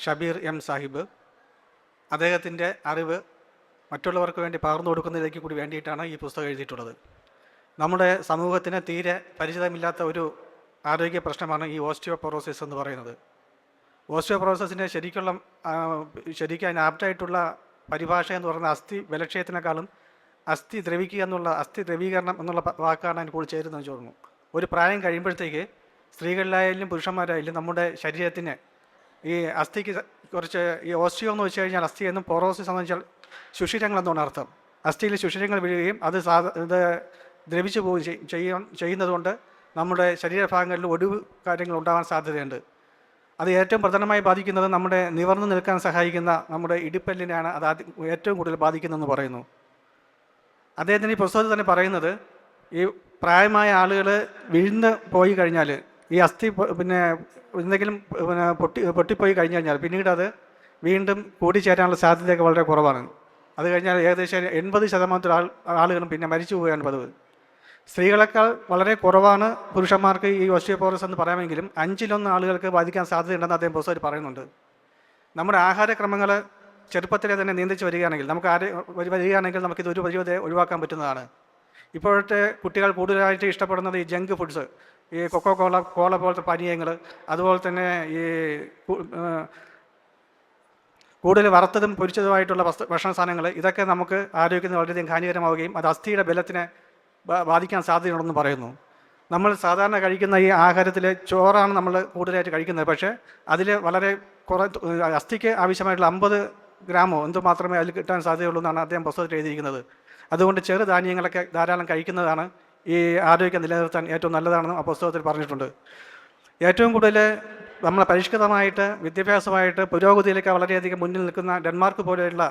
ഷബീർ എം സാഹിബ് അദ്ദേഹത്തിന്റെ അറിവ് മറ്റുള്ളവർക്ക് വേണ്ടി പകർന്നു കൊടുക്കുന്നതിലേക്ക് കൂടി വേണ്ടിയിട്ടാണ് ഈ പുസ്തകം എഴുതിയിട്ടുള്ളത്. നമ്മുടെ സമൂഹത്തിന് തീരെ പരിചിതമില്ലാത്ത ഒരു ആരോഗ്യ പ്രശ്നമാണ് ഈ ഓസ്റ്റിയോപൊറോസിസ് എന്ന് പറയുന്നത്. ഓസ്റ്റിയോപൊറോസിസിന്റെ ശരിക്കുള്ള ആ, ശരിക്കും അതിന് ആപ്റ്റായിട്ടുള്ള പരിഭാഷ എന്ന് പറയുന്നത് അസ്ഥി ബലക്ഷയത്തിനേക്കാളും അസ്ഥി ദ്രവിക്കുക എന്നുള്ള അസ്ഥി ദ്രവീകരണം എന്നുള്ള വാക്കാണ് അതിന് കൂടുതൽ ചേരുന്നത് എന്ന് തോന്നുന്നു ഒരു പ്രായം കഴിയുമ്പോഴത്തേക്ക് സ്ത്രീകളിലായാലും പുരുഷന്മാരായാലും നമ്മുടെ ശരീരത്തിന് ഈ അസ്ഥിക്ക് കുറച്ച് ഈ ഓസ്റ്റിയോ എന്ന് വെച്ച് കഴിഞ്ഞാൽ അസ്ഥി എന്നും പൊറോസി സംബന്ധിച്ചാൽ ശുഷിരങ്ങൾ എന്നാണ് അർത്ഥം. അസ്ഥിയിൽ ശുഷിരങ്ങൾ വീഴുകയും അത് ഇത് ദ്രവിച്ചു പോവുകയും ചെയ്യും ചെയ്യുന്നതുകൊണ്ട് നമ്മുടെ ശരീരഭാഗങ്ങളിൽ ഒടിവ് കാര്യങ്ങൾ ഉണ്ടാകാൻ സാധ്യതയുണ്ട്. അത് ഏറ്റവും പ്രധാനമായി ബാധിക്കുന്നത് നമ്മുടെ നിവർന്നു നിൽക്കാൻ സഹായിക്കുന്ന നമ്മുടെ ഇടിപ്പല്ലിനെയാണ് അത് ഏറ്റവും കൂടുതൽ ബാധിക്കുന്നതെന്ന് പറയുന്നു. അദ്ദേഹത്തിന് ഈ പുസ്തകത്തിൽ തന്നെ പറയുന്നത് ഈ പ്രായമായ ആളുകൾ വിഴുന്ന് പോയി കഴിഞ്ഞാൽ ഈ അസ്ഥി പിന്നെ എന്തെങ്കിലും പിന്നെ പൊട്ടി പൊട്ടിപ്പോയി കഴിഞ്ഞു കഴിഞ്ഞാൽ പിന്നീട് അത് വീണ്ടും കൂടിച്ചേരാനുള്ള സാധ്യതയൊക്കെ വളരെ കുറവാണ്. അത് കഴിഞ്ഞാൽ ഏകദേശം എൺപത് ശതമാനത്തിൽ ആൾ ആളുകളും പിന്നെ മരിച്ചു പോവുകയാണ് പതിവ്. സ്ത്രീകളെക്കാൾ വളരെ കുറവാണ് പുരുഷന്മാർക്ക് ഈ ഓസ്റ്റിയോപോറസ് എന്ന് പറയാമെങ്കിലും അഞ്ചിലൊന്ന് ആളുകൾക്ക് ബാധിക്കാൻ സാധ്യതയുണ്ടെന്ന് അദ്ദേഹം പുസ്തകത്തിൽ പറയുന്നുണ്ട്. നമ്മുടെ ആഹാരക്രമങ്ങൾ ചെറുപ്പത്തിലെ തന്നെ നിയന്ത്രിച്ച് വരികയാണെങ്കിൽ നമുക്ക് ആരെ വരികയാണെങ്കിൽ നമുക്കിത് ഒരു പരിപാടി ഒഴിവാക്കാൻ പറ്റുന്നതാണ്. ഇപ്പോഴത്തെ കുട്ടികൾ കൂടുതലായിട്ട് ഇഷ്ടപ്പെടുന്നത് ഈ ജങ്ക് ഫുഡ്സ് ഈ കൊക്കോ കോള കോള പോലത്തെ പാനീയങ്ങൾ അതുപോലെ തന്നെ ഈ കൂടുതൽ വറുത്തതും പൊരിച്ചതുമായിട്ടുള്ള വസ്തു ഭക്ഷണ സാധനങ്ങൾ ഇതൊക്കെ നമുക്ക് ആരോഗ്യത്തിന് വളരെയധികം ഹാനികരമാവുകയും അത് അസ്ഥിയുടെ ബലത്തിനെ ബാധിക്കാൻ സാധ്യതയുണ്ടെന്ന് പറയുന്നു. നമ്മൾ സാധാരണ കഴിക്കുന്ന ഈ ആഹാരത്തിൽ ചോറാണ് നമ്മൾ കൂടുതലായിട്ട് കഴിക്കുന്നത്. പക്ഷേ അതിൽ വളരെ കുറേ അസ്ഥിക്ക് ആവശ്യമായിട്ടുള്ള അമ്പത് ഗ്രാമോ എന്തോ മാത്രമേ അതിൽ കിട്ടാൻ സാധ്യതയുള്ളൂ എന്നാണ് അദ്ദേഹം പുസ്തകത്തിൽ എഴുതിയിരിക്കുന്നത്. അതുകൊണ്ട് ചെറുധാന്യങ്ങളൊക്കെ ധാരാളം കഴിക്കുന്നതാണ് ഈ ആരോഗ്യം നിലനിർത്താൻ ഏറ്റവും നല്ലതാണെന്നും ആ പുസ്തകത്തിൽ പറഞ്ഞിട്ടുണ്ട്. ഏറ്റവും കൂടുതൽ നമ്മളെ പരിഷ്കൃതമായിട്ട് വിദ്യാഭ്യാസമായിട്ട് പുരോഗതിയിലേക്ക് വളരെയധികം മുന്നിൽ നിൽക്കുന്ന ഡെൻമാർക്ക് പോലെയുള്ള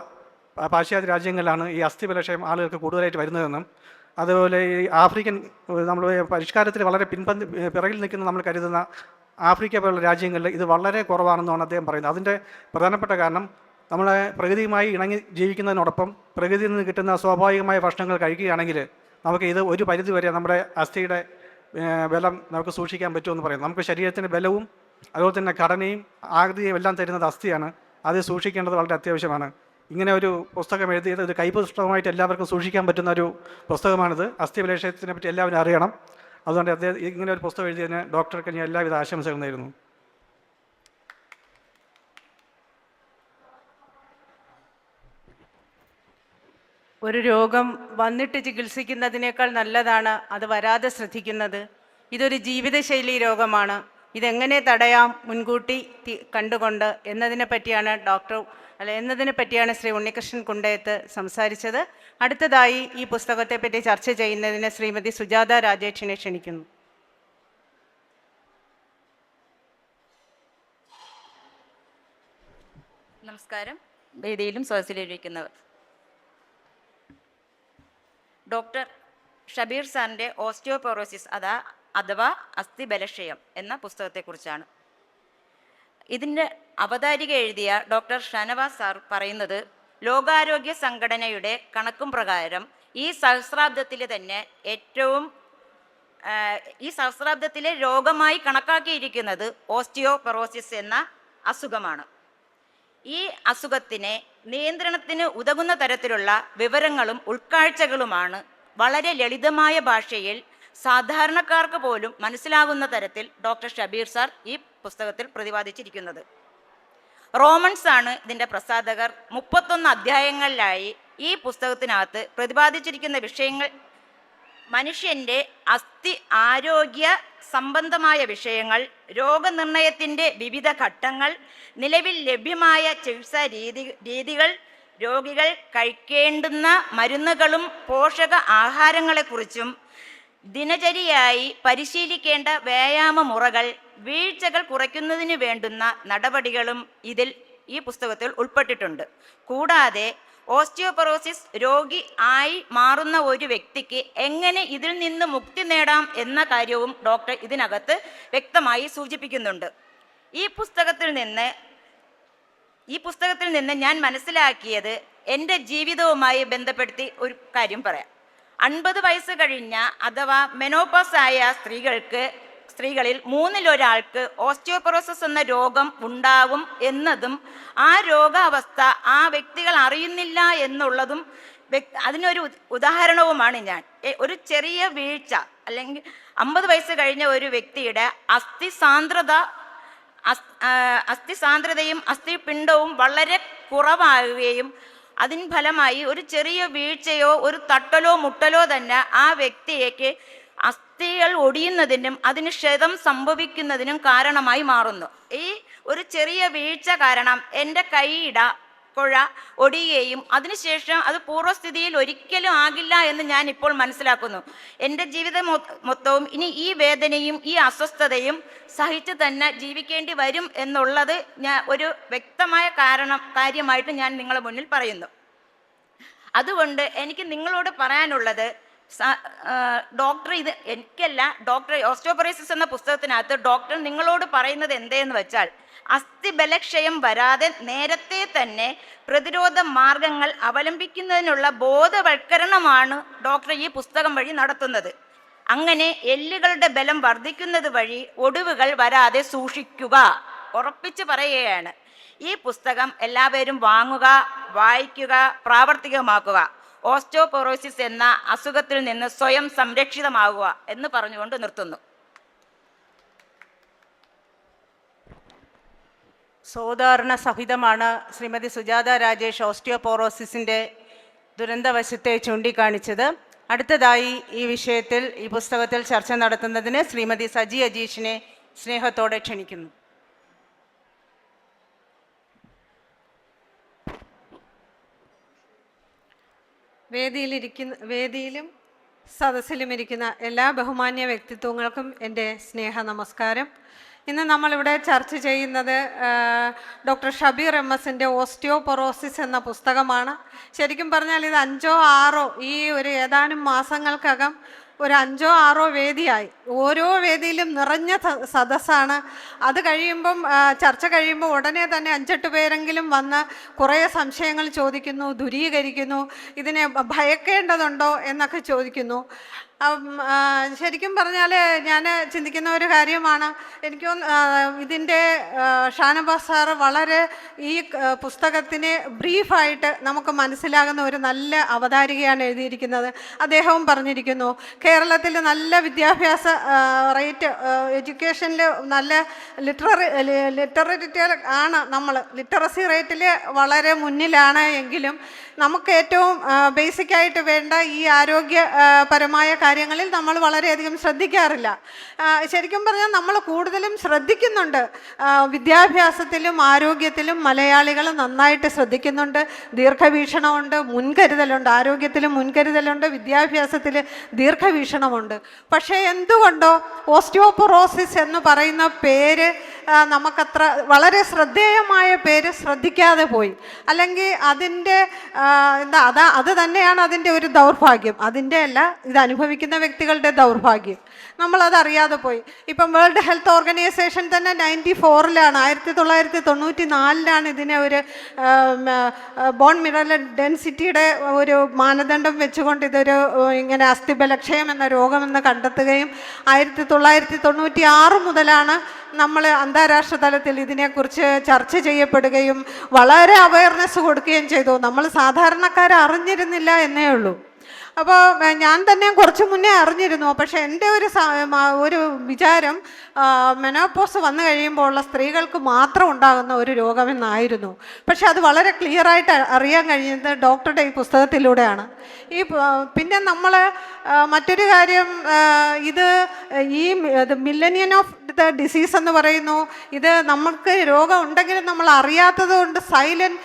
പാശ്ചാത്യ രാജ്യങ്ങളിലാണ് ഈ അസ്ഥിബലക്ഷയം ആളുകൾക്ക് കൂടുതലായിട്ട് വരുന്നതെന്നും അതുപോലെ ഈ ആഫ്രിക്കൻ നമ്മൾ പരിഷ്കാരത്തിൽ വളരെ പിൻപന്തി പിറകിൽ നിൽക്കുന്ന നമ്മൾ കരുതുന്ന ആഫ്രിക്ക പോലുള്ള രാജ്യങ്ങളിൽ ഇത് വളരെ കുറവാണെന്നാണ് അദ്ദേഹം പറയുന്നത്. അതിന്റെ പ്രധാനപ്പെട്ട കാരണം നമ്മളെ പ്രകൃതിയുമായി ഇണങ്ങി ജീവിക്കുന്നതിനോടൊപ്പം പ്രകൃതിയിൽ നിന്ന് കിട്ടുന്ന സ്വാഭാവികമായ ഭക്ഷണങ്ങൾ കഴിക്കുകയാണെങ്കിൽ നമുക്ക് ഇത് ഒരു പരിധി വരെ നമ്മുടെ അസ്ഥിയുടെ ബലം നമുക്ക് സൂക്ഷിക്കാൻ പറ്റുമെന്ന് പറയാം. നമുക്ക് ശരീരത്തിന് ബലവും അതുപോലെ തന്നെ ഘടനയും ആകൃതിയും എല്ലാം തരുന്നത് അസ്ഥിയാണ്. അത് സൂക്ഷിക്കേണ്ടത് വളരെ അത്യാവശ്യമാണ്. ഇങ്ങനെ ഒരു പുസ്തകം എഴുതിയത് ഒരു കൈപുസ്തകമായിട്ട് എല്ലാവർക്കും സൂക്ഷിക്കാൻ പറ്റുന്ന ഒരു പുസ്തകമാണിത്. അസ്ഥി വിലേഷത്തിനെ പറ്റി എല്ലാവരും അറിയണം. അതുകൊണ്ട് അദ്ദേഹം ഇങ്ങനെ ഒരു പുസ്തകം എഴുതിയതിന് ഡോക്ടർക്ക് ഞാൻ എല്ലാവിധ ആശംസകൾ നേരുന്നു. ഒരു രോഗം വന്നിട്ട് ചികിത്സിക്കുന്നതിനേക്കാൾ നല്ലതാണ് അത് വരാതെ ശ്രദ്ധിക്കുന്നത്. ഇതൊരു ജീവിതശൈലി രോഗമാണ്. ഇതെങ്ങനെ തടയാം മുൻകൂട്ടി കണ്ടുകൊണ്ട് എന്നതിനെ പറ്റിയാണ് ഡോക്ടർ അല്ല എന്നതിനെ പറ്റിയാണ് ശ്രീ ഉണ്ണികൃഷ്ണൻ കുണ്ടയത്ത് സംസാരിച്ചത്. അടുത്തതായി ഈ പുസ്തകത്തെ പറ്റി ചർച്ച ചെയ്യുന്നതിന് ശ്രീമതി സുജാത രാജേഷിനെ ക്ഷണിക്കുന്നു. നമസ്കാരം. വേദിയിലും സദസ്സിലിരിക്കുന്നവർ. ഡോക്ടർ ഷബീർ സാറിന്റെ ഓസ്റ്റിയോപോറോസിസ് അതാ അഥവാ അസ്ഥി ബലക്ഷയം എന്ന പുസ്തകത്തെക്കുറിച്ചാണ്. ഇതിന്റെ അവതാരിക എഴുതിയ ഡോക്ടർ ഷനവാസ് സാർ പറയുന്നത് ലോകാരോഗ്യ സംഘടനയുടെ കണക്കും പ്രകാരം ഈ സഹസ്രാബ്ദത്തിൽ തന്നെ ഏറ്റവും ഈ സഹസ്രാബ്ദത്തിലെ രോഗമായി കണക്കാക്കിയിരിക്കുന്നത് ഓസ്റ്റിയോപെറോസിസ് എന്ന അസുഖമാണ്. ഈ അസുഖത്തിനെ നിയന്ത്രണത്തിന് ഉതകുന്ന തരത്തിലുള്ള വിവരങ്ങളും ഉൾക്കാഴ്ചകളുമാണ് വളരെ ലളിതമായ ഭാഷയിൽ സാധാരണക്കാർക്ക് പോലും മനസ്സിലാകുന്ന തരത്തിൽ ഡോക്ടർ ഷബീർ സാർ ഈ പുസ്തകത്തിൽ പ്രതിപാദിച്ചിരിക്കുന്നത്. റോമൻസ് ആണ് ഇതിന്റെ പ്രസാധകർ. മുപ്പത്തൊന്ന് അധ്യായങ്ങളിലായി ഈ പുസ്തകത്തിനകത്ത് പ്രതിപാദിച്ചിരിക്കുന്ന വിഷയങ്ങൾ മനുഷ്യന്റെ അസ്ഥി ആരോഗ്യ സംബന്ധമായ വിഷയങ്ങൾ രോഗനിർണയത്തിന്റെ വിവിധ ഘട്ടങ്ങൾ നിലവിൽ ലഭ്യമായ ചികിത്സാ രീതി രീതികൾ രോഗികൾ കഴിക്കേണ്ടുന്ന മരുന്നുകളും പോഷക ആഹാരങ്ങളെക്കുറിച്ചും ദിനചര്യയായി പരിശീലിക്കേണ്ട വ്യായാമ മുറകൾ വീഴ്ചകൾ കുറയ്ക്കുന്നതിന് വേണ്ടുന്ന നടപടികളും ഇതിൽ ഈ പുസ്തകത്തിൽ ഉൾപ്പെട്ടിട്ടുണ്ട്. കൂടാതെ ഓസ്റ്റിയോപൊറോസിസ് രോഗി ആയി മാറുന്ന ഒരു വ്യക്തിക്ക് എങ്ങനെ ഇതിൽ നിന്ന് മുക്തി നേടാം എന്ന കാര്യവും ഡോക്ടർ ഇതിനകത്ത് വ്യക്തമായി സൂചിപ്പിക്കുന്നുണ്ട്. ഈ പുസ്തകത്തിൽ നിന്ന് ഈ പുസ്തകത്തിൽ നിന്ന് ഞാൻ മനസ്സിലാക്കിയത് എന്റെ ജീവിതവുമായി ബന്ധപ്പെടുത്തി ഒരു കാര്യം പറയാം. അൻപത് വയസ്സ് കഴിഞ്ഞ അഥവാ മെനോപോസ് ആയ സ്ത്രീകൾക്ക് സ്ത്രീകളിൽ മൂന്നിലൊരാൾക്ക് ഓസ്റ്റിയോപൊറോസിസ് എന്ന രോഗം ഉണ്ടാവും എന്നതും ആ രോഗാവസ്ഥ ആ വ്യക്തികൾ അറിയുന്നില്ല എന്നുള്ളതും അതിനൊരു ഉദ്- ഉദാഹരണവുമാണ് ഞാൻ. ഒരു ചെറിയ വീഴ്ച അല്ലെങ്കിൽ അമ്പത് വയസ്സ് കഴിഞ്ഞ ഒരു വ്യക്തിയുടെ അസ്ഥി സാന്ദ്രത അസ്ഥി സാന്ദ്രതയും അസ്ഥി പിണ്ടവും വളരെ കുറവാകുകയും അതിൻ ഫലമായി ഒരു ചെറിയ വീഴ്ചയോ ഒരു തട്ടലോ മുട്ടലോ തന്നെ ആ വ്യക്തിയേക്ക് അസ്ഥികൾ ഒടിയുന്നതിനും അതിന് ക്ഷതം സംഭവിക്കുന്നതിനും കാരണമായി മാറുന്നു. ഈ ഒരു ചെറിയ വീഴ്ച കാരണം എന്റെ കൈയിട കുഴ ഒടിയുകയും അതിനുശേഷം അത് പൂർവസ്ഥിതിയിൽ ഒരിക്കലും ആകില്ല എന്ന് ഞാൻ ഇപ്പോൾ മനസ്സിലാക്കുന്നു. എന്റെ ജീവിത മൊത്തവും ഇനി ഈ വേദനയും ഈ അസ്വസ്ഥതയും സഹിച്ച് തന്നെ ജീവിക്കേണ്ടി വരും എന്നുള്ളത് ഞാൻ ഒരു വ്യക്തമായ കാരണം കാര്യമായിട്ട് ഞാൻ നിങ്ങളുടെ മുന്നിൽ പറയുന്നു. അതുകൊണ്ട് എനിക്ക് നിങ്ങളോട് പറയാനുള്ളത് ഡോക്ടർ ഇത് എനിക്കല്ല ഡോക്ടർ ഓസ്റ്റോപറൈസിസ് എന്ന പുസ്തകത്തിനകത്ത് ഡോക്ടർ നിങ്ങളോട് പറയുന്നത് എന്തേന്ന് വെച്ചാൽ അസ്ഥിബലക്ഷയം വരാതെ നേരത്തെ തന്നെ പ്രതിരോധ മാർഗങ്ങൾ അവലംബിക്കുന്നതിനുള്ള ബോധവൽക്കരണമാണ് ഡോക്ടർ ഈ പുസ്തകം വഴി നടത്തുന്നത്. അങ്ങനെ എല്ലുകളുടെ ബലം വർദ്ധിക്കുന്നത് വഴി ഒടിവുകൾ വരാതെ സൂക്ഷിക്കുക ഉറപ്പിച്ച് പറയുകയാണ്. ഈ പുസ്തകം എല്ലാവരും വാങ്ങുക വായിക്കുക പ്രാവർത്തികമാക്കുക. ഓസ്റ്റോപൊറോസിസ് എന്ന അസുഖത്തിൽ നിന്ന് സ്വയം സംരക്ഷിതമാകുക എന്ന് പറഞ്ഞുകൊണ്ട് നിർത്തുന്നു. സോദാരണ സഹിതമാണ് ശ്രീമതി സുജാത രാജേഷ് ഓസ്റ്റിയോപോറോസിസിന്റെ ദുരന്തവശത്തെ ചൂണ്ടിക്കാണിച്ചത്. അടുത്തതായി ഈ വിഷയത്തിൽ ഈ പുസ്തകത്തിൽ ചർച്ച നടത്തുന്നതിന് ശ്രീമതി സജി അജീഷിനെ സ്നേഹത്തോടെ ക്ഷണിക്കുന്നു. വേദിയിലിരിക്കുന്ന വേദിയിലും സദസ്സിലും ഇരിക്കുന്ന എല്ലാ ബഹുമാന്യ വ്യക്തിത്വങ്ങൾക്കും എന്റെ സ്നേഹ നമസ്കാരം. ഇന്ന് നമ്മളിവിടെ ചർച്ച ചെയ്യുന്നത് ഡോക്ടർ ഷബീർ എം എസിന്റെ ഓസ്റ്റിയോപൊറോസിസ് എന്ന പുസ്തകമാണ്. ശരിക്കും പറഞ്ഞാൽ ഇത് അഞ്ചോ ആറോ ഈ ഒരു ഏതാനും മാസങ്ങൾക്കകം ഒരു അഞ്ചോ ആറോ വേദിയായി. ഓരോ വേദിയിലും നിറഞ്ഞ സദസ്സാണ്. അത് കഴിയുമ്പം ചർച്ച കഴിയുമ്പോൾ ഉടനെ തന്നെ അഞ്ചെട്ട് പേരെങ്കിലും വന്ന് കുറേ സംശയങ്ങൾ ചോദിക്കുന്നു ദുരീകരിക്കുന്നു ഇതിനെ ഭയക്കേണ്ടതുണ്ടോ എന്നൊക്കെ ചോദിക്കുന്നു. ശരിക്കും പറഞ്ഞാൽ ഞാൻ ചിന്തിക്കുന്ന ഒരു കാര്യമാണ്. എനിക്ക് ഇതിന്റെ ഷാനബാസ് സാറ് വളരെ ഈ പുസ്തകത്തിനെ ബ്രീഫായിട്ട് നമുക്ക് മനസ്സിലാകുന്ന ഒരു നല്ല അവതാരികയാണ് എഴുതിയിരിക്കുന്നത്. അദ്ദേഹവും പറഞ്ഞിരിക്കുന്നു കേരളത്തിൽ നല്ല വിദ്യാഭ്യാസ റേറ്റ് എഡ്യൂക്കേഷനിൽ നല്ല ലിറ്റററി ലിറ്ററേറ്റ് ആണ് നമ്മൾ ലിറ്ററസി റേറ്റിൽ വളരെ മുന്നിലാണ് എങ്കിലും നമുക്ക് ഏറ്റവും ബേസിക്കായിട്ട് വേണ്ട ഈ ആരോഗ്യപരമായ കാര്യങ്ങളിൽ നമ്മൾ വളരെയധികം ശ്രദ്ധിക്കാറില്ല. ശരിക്കും പറഞ്ഞാൽ നമ്മൾ കൂടുതലും ശ്രദ്ധിക്കുന്നുണ്ട്. വിദ്യാഭ്യാസത്തിലും ആരോഗ്യത്തിലും മലയാളികൾ നന്നായിട്ട് ശ്രദ്ധിക്കുന്നുണ്ട്. ദീർഘവീക്ഷണമുണ്ട് മുൻകരുതലുണ്ട്. ആരോഗ്യത്തിലും മുൻകരുതലുണ്ട് വിദ്യാഭ്യാസത്തിൽ ദീർഘവീക്ഷണമുണ്ട്. പക്ഷേ എന്തുകൊണ്ടോ ഓസ്റ്റിയോപൊറോസിസ് എന്ന് പറയുന്ന പേര് നമുക്കത്ര വളരെ ശ്രദ്ധേയമായ പേര് ശ്രദ്ധിക്കാതെ പോയി. അല്ലെങ്കിൽ അതിന്റെ എന്താ അതാ അത് തന്നെയാണ് അതിന്റെ ഒരു ദൗർഭാഗ്യം. അതിന്റെ അല്ല ഇത് അനുഭവിക്കുന്ന വ്യക്തികളുടെ ദൗർഭാഗ്യം. നമ്മളത് അറിയാതെ പോയി. ഇപ്പം വേൾഡ് ഹെൽത്ത് ഓർഗനൈസേഷൻ തന്നെ നയന്റി ഫോറിലാണ് ആയിരത്തി തൊള്ളായിരത്തി തൊണ്ണൂറ്റി നാലിലാണ് ഇതിനെ ഒരു ബോൺ മിനറൽ ഡെൻസിറ്റിയുടെ ഒരു മാനദണ്ഡം വെച്ചുകൊണ്ട് ഇതൊരു ഇങ്ങനെ അസ്ഥിബലക്ഷയം എന്ന രോഗമെന്ന് കണ്ടെത്തുകയും ആയിരത്തി തൊള്ളായിരത്തി തൊണ്ണൂറ്റി ആറ് മുതലാണ് നമ്മൾ അന്താരാഷ്ട്ര തലത്തിൽ ഇതിനെക്കുറിച്ച് ചർച്ച ചെയ്യപ്പെടുകയും വളരെ അവയർനെസ് കൊടുക്കുകയും ചെയ്തു. നമ്മൾ സാധാരണക്കാർ അറിഞ്ഞിരുന്നില്ല എന്നേ ഉള്ളൂ. അപ്പോൾ ഞാൻ തന്നെ കുറച്ച് മുന്നേ അറിഞ്ഞിരുന്നു. പക്ഷെ എന്റെ ഒരു ഒരു വിചാരം മെനോപോസ് വന്നു കഴിയുമ്പോൾ ഉള്ള സ്ത്രീകൾക്ക് മാത്രം ഉണ്ടാകുന്ന ഒരു രോഗമെന്നായിരുന്നു. പക്ഷെ അത് വളരെ ക്ലിയറായിട്ട് അറിയാൻ കഴിയുന്നത് ഡോക്ടറുടെ ഈ പുസ്തകത്തിലൂടെയാണ്. ഈ പിന്നെ നമ്മൾ മറ്റൊരു കാര്യം ഇത് ഈ മില്ലനിയൻ ഓഫ് ദ ഡിസീസ് എന്ന് പറയുന്നു. ഇത് നമുക്ക് രോഗം ഉണ്ടെങ്കിലും നമ്മൾ അറിയാത്തത് കൊണ്ട് സൈലന്റ്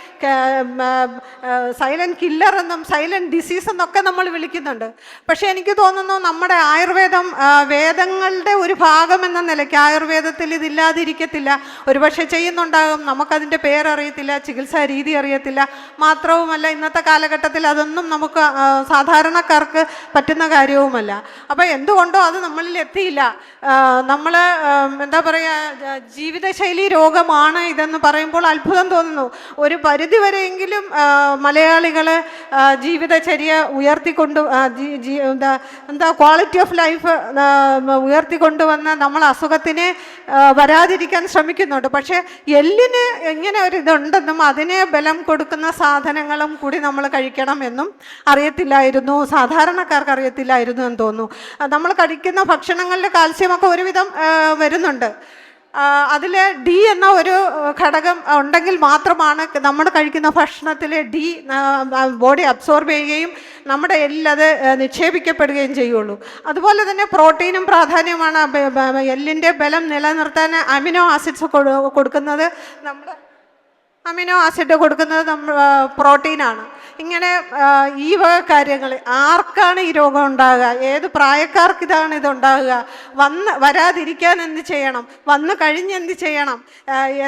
സൈലന്റ് കില്ലർ എന്നും സൈലന്റ് ഡിസീസ് എന്നൊക്കെ നമ്മൾ വിളിക്കുന്നുണ്ട്. പക്ഷേ എനിക്ക് തോന്നുന്നു നമ്മുടെ ആയുർവേദം വേദങ്ങളുടെ ഒരു ഭാഗം എന്ന നിലയ്ക്ക് ആയുർവേദത്തിൽ ഇതില്ലാതിരിക്കത്തില്ല ഒരുപക്ഷെ ചെയ്യുന്നുണ്ടാകും നമുക്കതിന്റെ പേരറിയത്തില്ല ചികിത്സാ രീതി അറിയത്തില്ല. മാത്രവുമല്ല ഇന്നത്തെ കാലഘട്ടത്തിൽ അതൊന്നും നമുക്ക് സാധാരണക്കാർക്ക് പറ്റുന്ന കാര്യവുമല്ല. അപ്പോൾ എന്തുകൊണ്ടോ അത് നമ്മളിൽ എത്തിയില്ല. നമ്മൾ എന്താ പറയുക ജീവിതശൈലി രോഗമാണ് ഇതെന്ന് പറയുമ്പോൾ അത്ഭുതം തോന്നുന്നു. ഒരു പരിധിവരെയെങ്കിലും മലയാളികൾ ജീവിതചര്യ ഉയർത്തിക്കൊണ്ട് എന്താ എന്താ ക്വാളിറ്റി ഓഫ് ലൈഫ് ഉയർത്തിക്കൊണ്ടുവന്ന് നമ്മൾ അസുഖത്തിനെ വരാതിരിക്കാൻ ശ്രമിക്കുന്നുണ്ട്. പക്ഷേ എല്ലിന് എങ്ങനെ ഒരു ഇതുണ്ടെന്നും അതിനെ ബലം കൊടുക്കുന്ന സാധനങ്ങളും കൂടി നമ്മൾ കഴിക്കണം എന്നും അറിയത്തില്ലായിരുന്നു. സാധാരണക്കാർക്ക് അറിയത്തില്ലായിരുന്നു എന്ന് തോന്നുന്നു. നമ്മൾ കഴിക്കുന്ന ഭക്ഷണങ്ങളിൽ കാൽസ്യമൊക്കെ ഒരുവിധം വരുന്നുണ്ട്. അതിൽ ഡി എന്ന ഒരു ഘടകം ഉണ്ടെങ്കിൽ മാത്രമാണ് നമ്മൾ കഴിക്കുന്ന ഭക്ഷണത്തിൽ ഡി ബോഡി അബ്സോർബ് ചെയ്യുകയും നമ്മുടെ എല്ലത് നിക്ഷേപിക്കപ്പെടുകയും ചെയ്യുള്ളൂ. അതുപോലെ തന്നെ പ്രോട്ടീനും പ്രാധാന്യമാണ് എല്ലിന്റെ ബലം നിലനിർത്താൻ അമിനോ ആസിഡ്സ് കൊടുക്കുന്നത് നമ്മുടെ അമിനോ ആസിഡ് കൊടുക്കുന്നത് നമ്മൾ പ്രോട്ടീനാണ്. ഇങ്ങനെ ഈ വക കാര്യങ്ങൾ ആർക്കാണ് ഈ രോഗം ഉണ്ടാകുക? ഏത് പ്രായക്കാർക്ക് ഇതാണ് ഇതുണ്ടാകുക വന്ന് വരാതിരിക്കാൻ എന്ത് ചെയ്യണം? വന്നു കഴിഞ്ഞ് എന്ത് ചെയ്യണം?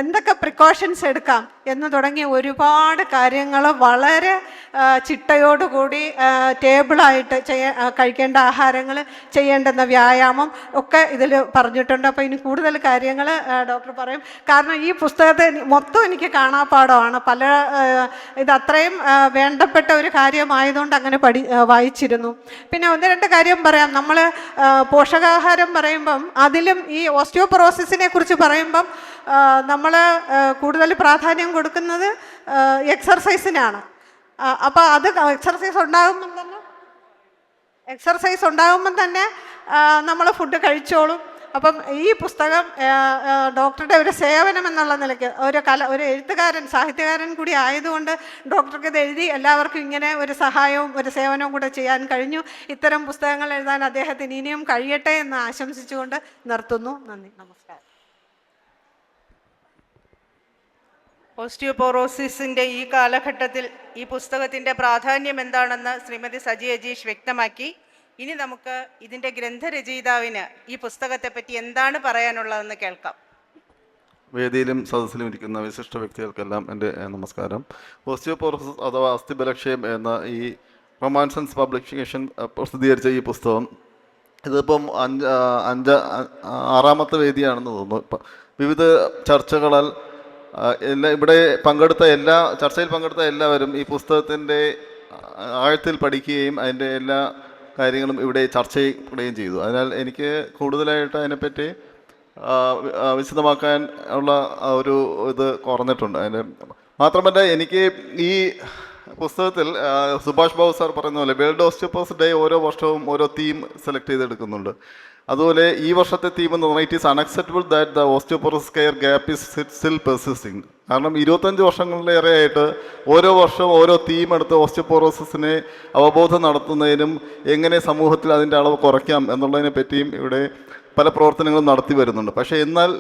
എന്തൊക്കെ പ്രിക്കോഷൻസ് എടുക്കാം? എന്ന് തുടങ്ങിയ ഒരുപാട് കാര്യങ്ങൾ വളരെ ചിട്ടയോടുകൂടി ടേബിളായിട്ട് ചെയ്യ കഴിക്കേണ്ട ആഹാരങ്ങൾ ചെയ്യേണ്ടുന്ന വ്യായാമം ഒക്കെ ഇതിൽ പറഞ്ഞിട്ടുണ്ട്. അപ്പോൾ ഇനി കൂടുതൽ കാര്യങ്ങൾ ഡോക്ടർ പറയും. കാരണം ഈ പുസ്തകത്തെ മൊത്തം എനിക്ക് കാണാപ്പാടമാണ് പല ഇത് അത്രയും ആ, വേണ്ടപ്പെട്ട ഒരു കാര്യമായതുകൊണ്ട് അങ്ങനെ പഠി വായിച്ചിരുന്നു. പിന്നെ ഒന്ന് രണ്ട് കാര്യം പറയാം. നമ്മൾ പോഷകാഹാരം പറയുമ്പം അതിലും ഈ ഓസ്റ്റിയോപ്രോസസിനെ കുറിച്ച് പറയുമ്പം നമ്മൾ കൂടുതൽ പ്രാധാന്യം കൊടുക്കുന്നത് എക്സർസൈസിനാണ്. അപ്പോൾ അത് എക്സർസൈസ് ഉണ്ടാകുമ്പം തന്നെ എക്സർസൈസ് ഉണ്ടാകുമ്പം തന്നെ നമ്മൾ ഫുഡ് കഴിച്ചോളും. അപ്പം ഈ പുസ്തകം ഡോക്ടറുടെ ഒരു സേവനം എന്നുള്ള നിലയ്ക്ക് ഒരു കല ഒരു എഴുത്തുകാരൻ സാഹിത്യകാരൻ കൂടി ആയതുകൊണ്ട് ഡോക്ടർക്ക് ഇത് എഴുതി എല്ലാവർക്കും ഇങ്ങനെ ഒരു സഹായവും ഒരു സേവനവും കൂടെ ചെയ്യാൻ കഴിഞ്ഞു. ഇത്തരം പുസ്തകങ്ങൾ എഴുതാൻ അദ്ദേഹത്തിന് ഇനിയും കഴിയട്ടെ എന്ന് ആശംസിച്ചുകൊണ്ട് നിർത്തുന്നു. നന്ദി. നമസ്കാരം. ഓസ്റ്റിയോപോറോസിസിന്റെ ഈ കാലഘട്ടത്തിൽ ഈ പുസ്തകത്തിന്റെ പ്രാധാന്യം എന്താണെന്ന് ശ്രീമതി സജി അജീഷ് വ്യക്തമാക്കി. ഇനി നമുക്ക് ഇതിന്റെ ഗ്രന്ഥരചയിതാവിന് ഈ പുസ്തകത്തെപ്പറ്റി എന്താണ് പറയാനുള്ളതെന്ന് കേൾക്കാം. വേദിയിലും സദസ്സിലും ഇരിക്കുന്ന വിശിഷ്ട വ്യക്തികൾക്കെല്ലാം എന്റെ നമസ്കാരം. ഓസ്റ്റിയോപോറോസിസ് അഥവാ അസ്ഥിബലക്ഷയം എന്ന ഈ റൊമാൻസൻസ് പബ്ലിക്കേഷൻ പ്രസിദ്ധീകരിച്ച ഈ പുസ്തകം ഇതിപ്പം അഞ്ച് അഞ്ച് ആറാമത്തെ വേദിയാണെന്ന് തോന്നുന്നു. വിവിധ ചർച്ചകളാൽ എല്ലാ ഇവിടെ പങ്കെടുത്ത എല്ലാ ചർച്ചയിൽ പങ്കെടുത്ത എല്ലാവരും ഈ പുസ്തകത്തിന്റെ ആഴത്തിൽ പഠിക്കുകയും അതിന്റെ എല്ലാ കാര്യങ്ങളും ഇവിടെ ചർച്ച ചെയ്യുകയും ചെയ്തു. അതിനാൽ എനിക്ക് കൂടുതലായിട്ട് അതിനെപ്പറ്റി വിശദമാക്കാൻ ഉള്ള ഒരു ഇത് കുറഞ്ഞിട്ടുണ്ട്. അതിന്റെ മാത്രമല്ല എനിക്ക് ഈ പുസ്തകത്തിൽ സുഭാഷ് ബാബു സാർ പറയുന്ന പോലെ വേൾഡ് ഓസ്റ്റിയോപോസ് ഡേ ഓരോ വർഷവും ഓരോ തീം സെലക്ട് ചെയ്തെടുക്കുന്നുണ്ട്. അതുപോലെ ഈ വർഷത്തെ തീം എന്ന് പറഞ്ഞാൽ it is unacceptable that the osteoporosis care gap is still persisting കാരണം ഇരുപത്തഞ്ച് വർഷങ്ങളിലേറെ ആയിട്ട് ഓരോ വർഷവും ഓരോ തീം എടുത്ത് ഓസ്റ്റിയോപൊറോസിസിനെ അവബോധം നടത്തുന്നതിനും എങ്ങനെ സമൂഹത്തിൽ അതിന്റെ അളവ് കുറയ്ക്കാം എന്നുള്ളതിനെ പറ്റിയും ഇവിടെ പല പ്രവർത്തനങ്ങളും നടത്തി വരുന്നുണ്ട്. പക്ഷേ എന്നാൽ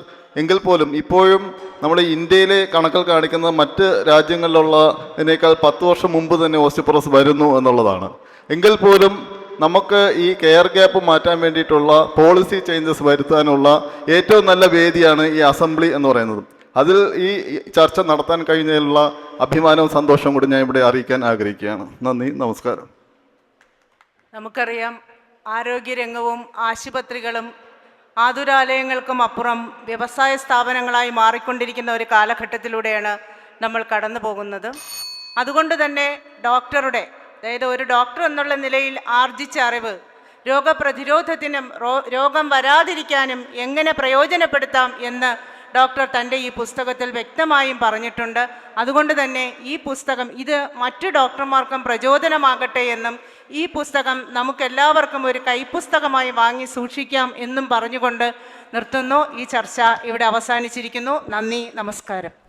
എങ്കിൽ പോലും ഇപ്പോഴും നമ്മൾ ഇന്ത്യയിലെ കണക്കിൽ കാണിക്കുന്ന മറ്റ് രാജ്യങ്ങളിലുള്ളതിനേക്കാൾ പത്ത് വർഷം മുമ്പ് തന്നെ ഓസ്റ്റിയോപോറോസ് വരുന്നു എന്നുള്ളതാണ്. എങ്കിൽ പോലും നമുക്ക് ഈ കെയർ ഗ്യാപ്പ് മാറ്റാൻ വേണ്ടിയിട്ടുള്ള പോളിസി ചേഞ്ചസ് വരുത്താനുള്ള ഏറ്റവും നല്ല വേദിയാണ് ഈ അസംബ്ലി എന്ന് പറയുന്നത്. അതിൽ ഈ ചർച്ച നടത്താൻ കഴിഞ്ഞതിലുള്ള അഭിമാനവും സന്തോഷവും കൂടി ഞാൻ ഇവിടെ അറിയിക്കാൻ ആഗ്രഹിക്കുകയാണ്. നന്ദി നമസ്കാരം. നമുക്കറിയാം ആരോഗ്യരംഗവും ആശുപത്രികളും ആതുരാലയങ്ങൾക്കും അപ്പുറം വ്യവസായ സ്ഥാപനങ്ങളായി മാറിക്കൊണ്ടിരിക്കുന്ന ഒരു കാലഘട്ടത്തിലൂടെയാണ് നമ്മൾ കടന്നു പോകുന്നത് അതുകൊണ്ട് തന്നെ ഡോക്ടറുടെ അതായത് ഒരു ഡോക്ടർ എന്നുള്ള നിലയിൽ ആർജിച്ച അറിവ് രോഗപ്രതിരോധത്തിനും രോഗം വരാതിരിക്കാനും എങ്ങനെ പ്രയോജനപ്പെടുത്താം എന്ന് ഡോക്ടർ തന്റെ ഈ പുസ്തകത്തിൽ വ്യക്തമായും പറഞ്ഞിട്ടുണ്ട്. അതുകൊണ്ട് തന്നെ ഈ പുസ്തകം ഇത് മറ്റു ഡോക്ടർമാർക്കും പ്രചോദനമാകട്ടെ എന്നും ഈ പുസ്തകം നമുക്കെല്ലാവർക്കും ഒരു കൈപ്പുസ്തകമായി വാങ്ങി സൂക്ഷിക്കാം എന്നും പറഞ്ഞുകൊണ്ട് നിർത്തുന്നു. ഈ ചർച്ച ഇവിടെ അവസാനിച്ചിരിക്കുന്നു. നന്ദി നമസ്കാരം.